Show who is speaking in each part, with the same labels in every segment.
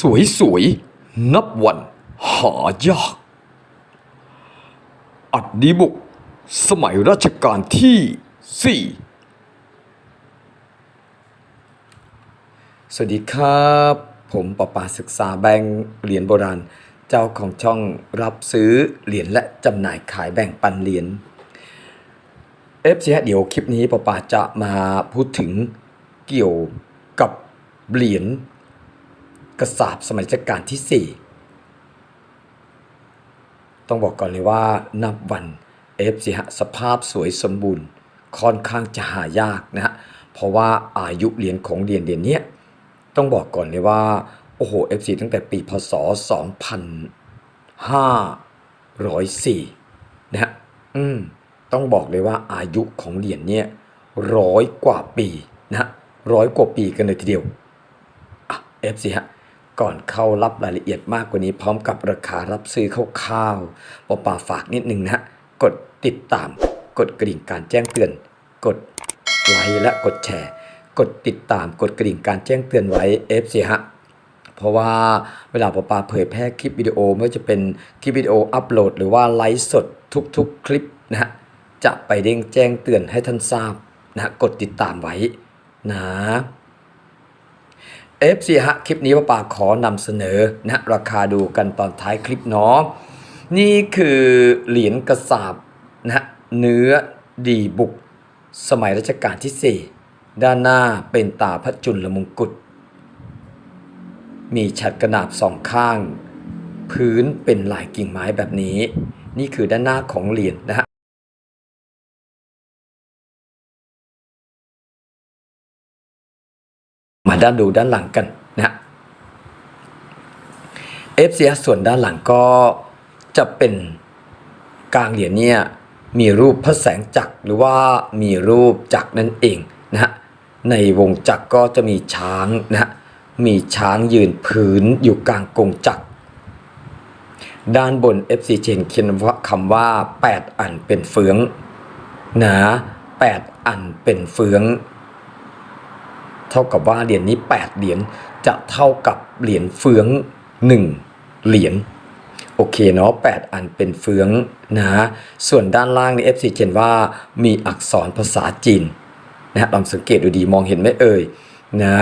Speaker 1: สวยสวยๆนับวันหายาก อัดดีบุก สมัยรัชกาลที่สี่สวัสดีครับ ผมประปาศึกษาแบงเหรียญโบราณ เจ้าของช่องรับซื้อเหรียญและจำหน่ายขายแบ่งปันเหรียญเอฟซีเดี๋ยวคลิปนี้ปอปาจะมาพูดถึงเกี่ยวกับเหรียญ กระสาบสมัยรัชกาลที่ 4 ต้องบอกก่อนเลยว่านับวันเอฟซีฮะสภาพสวยสมบูรณ์ค่อนข้างจะหายากนะฮะเพราะว่าอายุเหรียญของเหรียญเหรียญเนี้ยต้องบอกก่อนเลยว่า โอ้โห FC ตั้งแต่ปีพศ 2504 นะฮะอืมต้องบอกเลยว่าอายุของเหรียญเนี่ยร้อยกว่าปีนะฮะร้อยกว่าปีกันเลยทีเดียวอะ FC ฮะ ก่อนเข้ารับรายละเอียดมากกว่านี้ พร้อมกับราคารับซื้อคร่าวๆปอปาฝากนิดนึงนะฮะกดติดตาม กดกระดิ่งการแจ้งเตือน กดไลค์และกดแชร์ กดติดตามกดกระดิ่งการแจ้งเตือนไว้ FC ฮะเพราะว่าเวลาปอปาเผยแพร่คลิปวิดีโอไม่ว่าจะเป็นคลิปวิดีโออัปโหลด หรือว่าไลฟ์สดทุกๆ คลิปนะฮะจะไปเด้งแจ้งเตือนให้ท่านทราบนะกดติดตามไว้นะ FC ฮะคลิปนี้ปอปาขอนำเสนอนะราคาดูกันตอนท้ายคลิปเนาะนี่คือเหรียญกระสาบนะฮะเนื้อดีบุก สมัยรัชกาลที่ 4 ด้านหน้าเป็นตาพระจุลมงกุฎมีฉัดกระนาบสองข้าง พื้นเป็นลายกิ่งไม้แบบนี้ นี่คือด้านหน้าของเหรียญนะฮะ ด้านดูด้านหลังกันนะฮะ FCS ส่วนด้านหลังก็จะเป็นกลางเหรียญเนี่ยมีรูปพระแสงจักรหรือว่ามีรูปจักรนั่นเองนะฮะในวงจักรก็จะมีช้างนะฮะมีช้างยืนพื้นอยู่กลางกงจักร ด้านบน FC เชนเขียนว่าคำว่า 8 อันเป็นเฟืองนะ8อันเป็นเฟือง ท่ากับว่าเหรียญนี้ 8 เหรียญจะเท่ากับเหรียญเฟือง 1 เหรียญโอเคเนาะ8อันเป็นเฟืองนะส่วนด้านล่างใน FC เขียนว่ามีอักษรภาษาจีนนะฮะลองสังเกตดูดีมองเห็นไหมเอ่ยนะ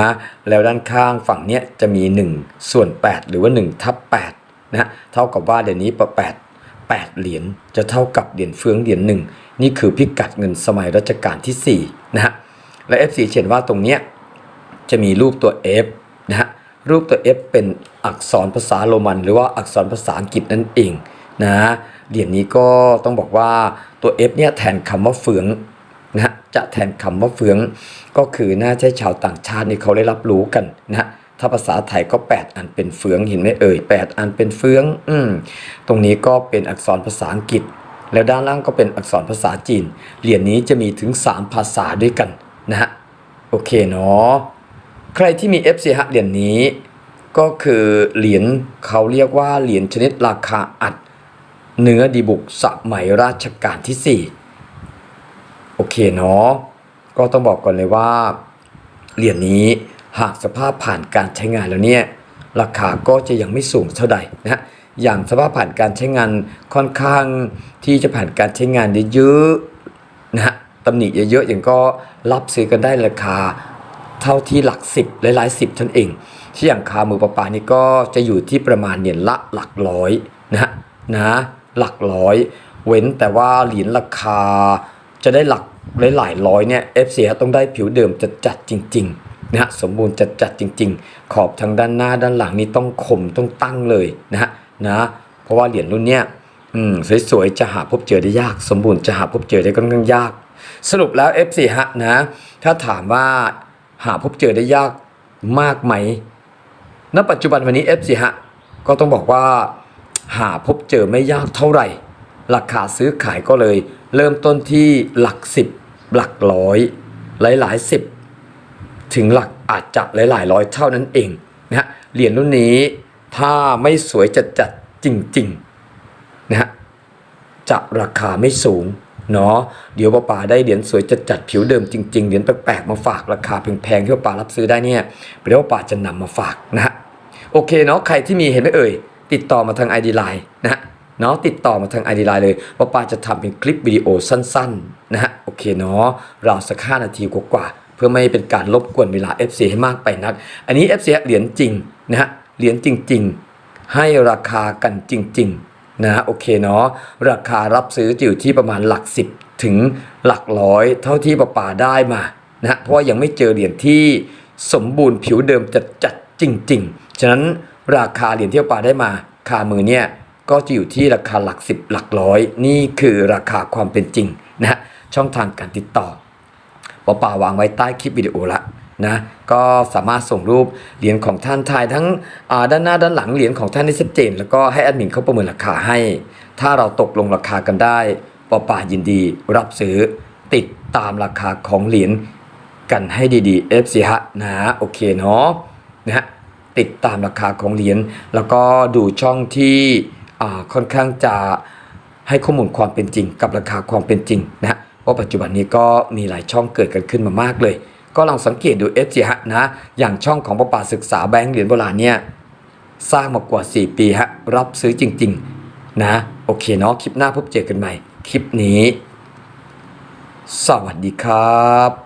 Speaker 1: แล้วด้านข้างฝั่งเนี้ยจะมี 1 ส่วน 8 หรือว่า1ทับ8นะฮะเท่ากับว่าเดี๋ยวนี้ประ8 8 เหรียญจะเท่ากับเหรียญเฟืองเหรียญหนึ่งนี่คือพิกัดเงินสมัยรัชกาลที่4นะฮะและ FC เขียนว่าตรงเนี้ย จะมีรูปตัว F นะฮะรูปตัว F เป็นอักษรภาษาโรมัน หรือว่าอักษรภาษาอังกฤษนั่นเองนะเหรียญนี้ก็ต้องบอกว่าตัว F เนี่ยแทนคำว่าเฟืองนะจะแทนคำว่าเฟืองก็คือน่าใช่ชาวต่างชาตินี่เขาได้รับรู้กันนะฮะถ้าภาษาไทยก็ 8 อันเป็นเฟืองเห็นไหมเอ่ย8 อันเป็นเฟืองอืมตรงนี้ก็เป็นอักษรภาษาอังกฤษ แล้วด้านล่างก็เป็นอักษรภาษาจีน เหรียญนี้จะมีถึง 3 ภาษาด้วยกันนะฮะโอเคเนาะ ใครที่มี FC ฮะเหรียญนนี้ ก็คือเหรียญเขาเรียกว่าเหรียญชนิดราคาอัด เนื้อดีบุกสมัยราชการที่ 4 โอเคเนาะก็ต้องบอกก่อนเลยว่า เหรียญนี้หากสภาพผ่านการใช้งานแล้วเนี่ยราคาก็จะยังไม่สูงเท่าใดนะฮะอย่างสภาพผ่านการใช้งานค่อนข้างที่จะผ่านการใช้งานเยอะๆนะฮะตำหนิเยอะๆอย่างก็รับซื้อกันได้ราคา เท่าที่หลักสิบหลายๆสิบท่านเอง ที่อย่างคามือประปานี่ก็จะอยู่ที่ประมาณเหรียญละหลักร้อยนะฮะนะหลักร้อย เว้นแต่ว่าเหรียญราคาจะได้หลักหลายๆร้อยเนี่ย FC ต้องได้ผิวเดิมจัดจัดจริงๆนะฮะสมบูรณ์จัดจัดจริง ๆ ขอบทางด้านหน้าด้านหลังนี่ต้องคมต้องตั้งเลยนะฮะนะเพราะว่าเหรียญรุ่นเนี้ยอืมสวยๆจะหาพบเจอได้ยาก สมบูรณ์จะหาพบเจอได้ค่อนข้างยาก สรุปแล้ว F4 ฮะนะถ้าถามว่า หาพบเจอได้ยากมากไหม ณ ปัจจุบันวันนี้ F4 ฮะ ก็ต้องบอกว่า หาพบเจอไม่ยากเท่าไหร่ ราคาซื้อขายก็เลย เริ่มต้นที่หลักสิบหลักร้อย หลายหลายๆสิบถึงหลักอาจจะหลายหลายๆร้อยเท่านั้นเองนะฮะ เหรียญรุ่นนี้ถ้าไม่สวยจัดจัดๆจริงๆนะฮะจะราคาไม่สูง เนาะเดี๋ยวป้าป่าได้เหรียญสวยจัดจัดๆผิวเดิมจริงๆเหรียญแปลกๆมาฝากราคาแพงๆที่ป้าป่ารับซื้อได้เนี่ยเดี๋ยวป้าป่าจะนำมาฝากนะฮะโอเคเนาะใครที่มีเห็นไหมเอ่ย ติดต่อมาทาง ID Line นะฮะเนาะติดต่อมาทาง ID Line เลยว่าป่าจะทำเป็นคลิปวิดีโอสั้นๆนะฮะโอเคเนาะราวสัก5นาทีกว่าๆเพื่อไม่ให้เป็นการรบกวนเวลา FC ให้มากไปนัก อันนี้ FC เหรียญจริงนะฮะเหรียญจริง ๆ ให้ราคากันจริง ๆ นะฮะโอเคเนาะราคารับซื้อจะอยู่ที่ประมาณหลักสิบถึงหลักร้อย เท่าที่ประปาได้มานะเพราะยังไม่เจอเหรียญที่สมบูรณ์ผิวเดิมจัดๆจริง ๆ ฉะนั้นราคาเหรียญที่ประปาได้มาคามือเนี่ยก็จะอยู่ที่ราคาหลักสิบหลักร้อย นี่คือราคาความเป็นจริงนะฮะช่องทางการติดต่อปอป่าวางไว้ใต้คลิปวิดีโอละ นะก็สามารถส่งรูปเหรียญของท่านถ่ายทั้งด้านหน้าด้านหลังเหรียญของท่านได้ชัดเจน แล้วก็ให้แอดมินเขาประเมินราคาให้ ถ้าเราตกลงราคากันได้ปอป่ายินดีรับซื้อติดตามราคาของเหรียญกันให้ดีๆ FC ฮะนะโอเคเนาะนะฮะติดตามราคาของเหรียญแล้วก็ดูช่องที่ค่อนข้างจะให้ข้อมูลความเป็นจริง กับราคาความเป็นจริงนะฮะเพราะปัจจุบันนี้ก็มีหลายช่องเกิดกันขึ้นมามากเลย ก็ลองสังเกตดู f อฮะนะ อย่างช่องของประปาศึกษาแบงค์เหรียญโบราณเนี่ยสร้างมากว่า 4 ปีฮะรับซื้อจริง ๆ นะ โอเคเนาะคลิปหน้าพบเจอกันใหม่ คลิปนี้ สวัสดีครับ